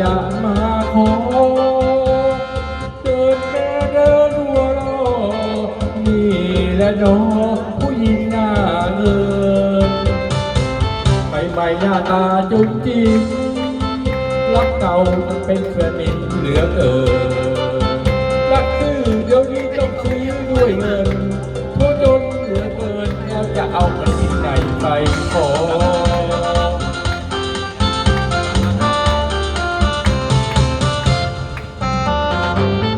ว่ามาขอเดินแม่เดินหัวรอนี่แหละน้องผู้หญิงหน้าเงินไปใหม่หน้าตาจุ๊จีรักเก่ามันเป็นสนิทเหลือเกินรักซื่อเดี๋ยวนี้ต้องซื้อด้วยเงิน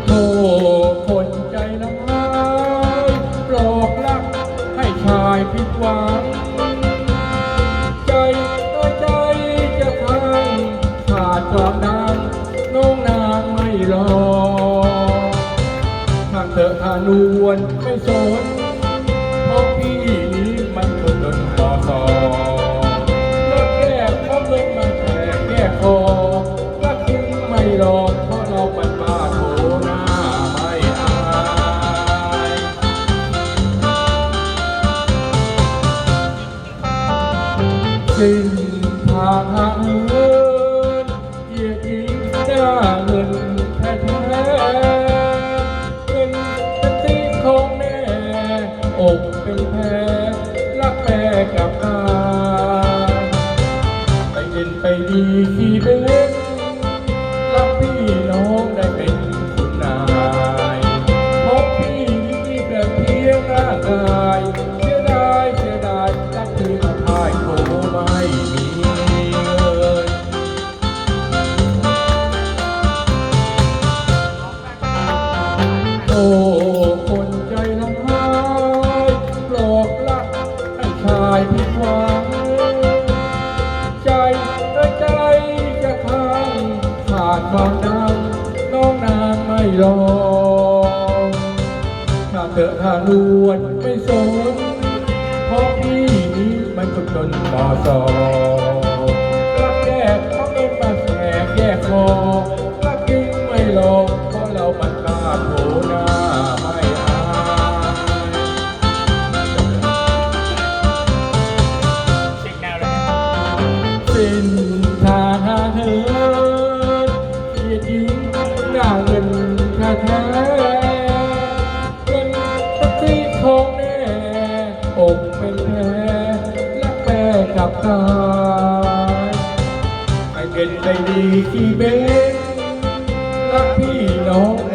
โทคนใจร้ายปลอกลักให้ชายผิดหวัง ใจใจจะพังขาดความดังน้องนางไม่รอทางเธอทานวนไม่สนเพราะพี่ สิ้นทางห่างเหินเหยียดยิงหน้าเงินแท้แท้เงินเป็นสีของแม่อกเป็นแพ้รักแม่กับตาไปเด่นไปดีที่เด่นรักพี่น้องได้เป็นคุณนายเพราะพี่นี่แต่เพียงร่างกาย รอถ้าเธอทาลวนไม่สนเพราะพี่นี้มันคนจนต่อสอรักแก่เขาเป็นมาแสแยกคอ จับตายไม่เป็นไปดีที่เบนรักพี่น้อง